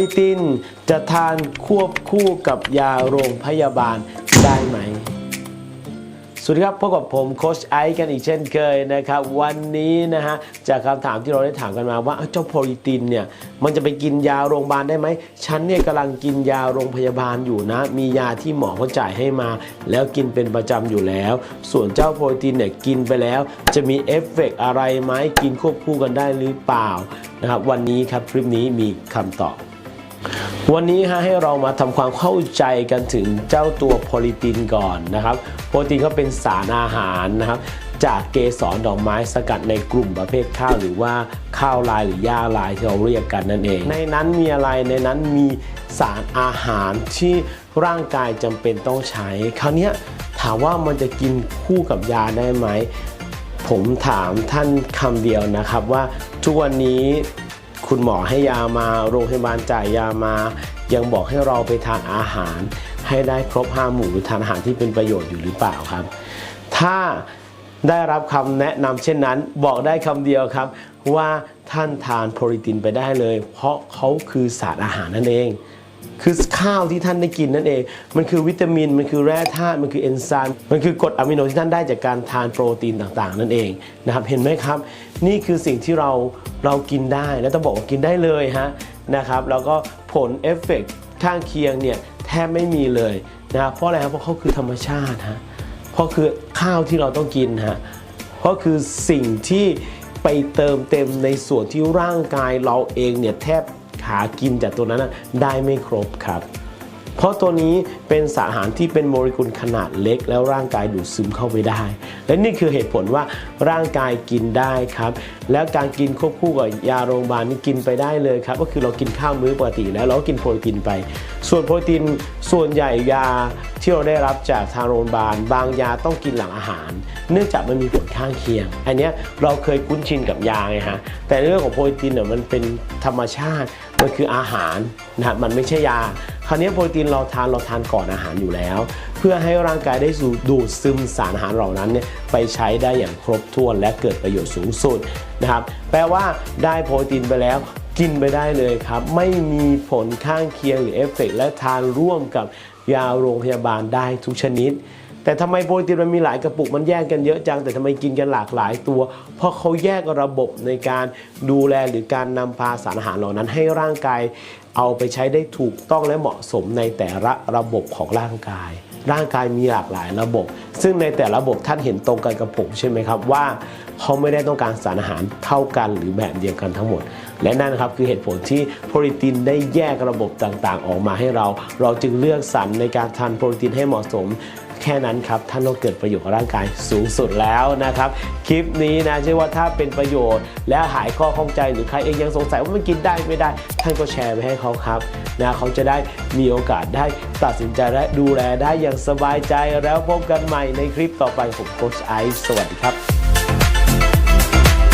ลิตินจะทานควบคู่กับยาโรงพยาบาลได้ไหม สวัสดีครับพบกับผมโคชไอซ์กันอีกเช่นเคยนะครับ วันนี้นะฮะจากคำถามที่เราได้ถามกันมาว่าเจ้าโพลิตินเนี่ยมันจะไปกินยาโรงพยาบาลได้ไหมฉันเนี่ยกำลังกินยาโรงพยาบาลอยู่นะ มียาที่หมอเขาจ่ายให้มา แล้วกินเป็นประจำอยู่แล้ว ส่วนเจ้าโพลิตินเนี่ยกินไปแล้ว จะมีเอฟเฟกต์อะไรไหมกินควบคู่กันได้หรือเปล่านะครับวันนี้ครับคลิปนี้มีคำตอบ วันนี้ฮะให้เรามาทำความเข้าใจกันถึงเจ้าตัวโพลิตินก่อนนะครับ โพลิตินเขาเป็นสารอาหารนะครับจากเกสรดอกไม้สกัดในกลุ่มประเภทข้าวหรือว่าข้าวลายหรือหญ้าลายที่เราเรียกกันนั่นเอง ในนั้นมีอะไรในนั้นมีสารอาหารที่ร่างกายจำเป็นต้องใช้ คราวนี้ถามว่ามันจะกินคู่กับยาได้ไหม ผมถามท่านคำเดียวนะครับว่าทุกวันนี้ คุณหมอให้ยามาโรงพยาบาลจ่ายยามา ยังบอกให้เราไปทานอาหาร ให้ได้ครบห้าหมู่หรือทานอาหารที่เป็นประโยชน์อยู่หรือเปล่าครับ ถ้าได้รับคำแนะนำเช่นนั้น บอกได้คำเดียวครับ ว่าท่านทานโปรตีนไปได้เลย เพราะเขาคือสารอาหารนั่นเอง คือข้าวที่ท่านได้กินนั่นเอง มันคือวิตามิน มันคือแร่ธาตุ มันคือเอนไซม์ มันคือกรดอะมิโนที่ท่านได้จากการทานโปรตีนต่างๆ นั่นเองนะครับ เห็นไหมครับ นี่คือสิ่งที่เราเรากินได้ และต้องบอกว่ากินได้เลยฮะนะครับ แล้วก็ผลเอฟเฟกต์ข้างเคียงเนี่ยแทบไม่มีเลยนะครับ เพราะอะไรครับ เพราะเขาคือธรรมชาติฮะ เพราะคือข้าวที่เราต้องกินฮะ เพราะคือสิ่งที่ไปเติมเต็มในส่วนที่ร่างกายเราเองเนี่ยแทบ หากินจากตัวนั้นได้ไม่ครบครับ เพราะตัวนี้เป็นสารอาหารที่เป็นโมเลกุลขนาดเล็ก แล้วร่างกายดูดซึมเข้าไปได้ และนี่คือเหตุผลว่าร่างกายกินได้ครับ แล้วการกินควบคู่กับยาโรงพยาบาลนี่กินไปได้เลยครับ ก็คือเรากินข้าวมื้อปกติแล้วเราก็กินโปรตีนไป ส่วนโปรตีนส่วนใหญ่ยาที่เราได้รับจากทางโรงพยาบาล บางยาต้องกินหลังอาหาร เนื่องจากมันมีผลข้างเคียง อันนี้เราเคยคุ้นชินกับยาไงฮะแต่เรื่องของโปรตีนเนี่ยมันเป็นธรรมชาติ มันคืออาหารนะฮะมันไม่ใช่ยา คราวนี้โปรตีนเราทานเราทานก่อนอาหารอยู่แล้ว เพื่อให้ร่างกายได้สูดูดซึมสารอาหารเหล่านั้นเนี่ยไปใช้ได้อย่างครบถ้วนและเกิดประโยชน์สูงสุดนะครับแปลว่าได้โปรตีนไปแล้วกินไปได้เลยครับ ไม่มีผลข้างเคียงหรือเอฟเฟกต์และทานร่วมกับยาโรงพยาบาลได้ทุกชนิด แต่ทำไมโปรตีนมันมีหลายกระปุกมันแยกกันเยอะจัง แต่ทำไมกินกันหลากหลายตัว เพราะเขาแยกระบบในการดูแลหรือการนำพาสารอาหารเหล่านั้นให้ร่างกายเอาไปใช้ได้ถูกต้องและเหมาะสมในแต่ละระบบของร่างกาย ร่างกายมีหลากหลายระบบ ซึ่งในแต่ละระบบท่านเห็นตรงกันกับผมใช่ไหมครับว่าเขาไม่ได้ต้องการสารอาหารเท่ากันหรือแบบเดียวกันทั้งหมด และนั่นครับคือเหตุผลที่โปรตีนได้แยกระบบต่างๆ ออกมาให้เรา เราจึงเลือกสรรในการทานโปรตีนให้เหมาะสม แค่นั้นครับท่านต้องเกิดประโยชน์กับร่างกายสูงสุดแล้วนะครับ คลิปนี้นะเชื่อว่าถ้าเป็นประโยชน์ และหายข้อข้องใจหรือใครเองยังสงสัยว่ามันกินได้ไม่ได้ ท่านก็แชร์ไปให้เขาครับนะเขาจะได้มีโอกาสได้ตัดสินใจและดูแลได้อย่างสบายใจแล้วพบกันใหม่ในคลิปต่อไปผมโค้ชไอซ์สวัสดีครับ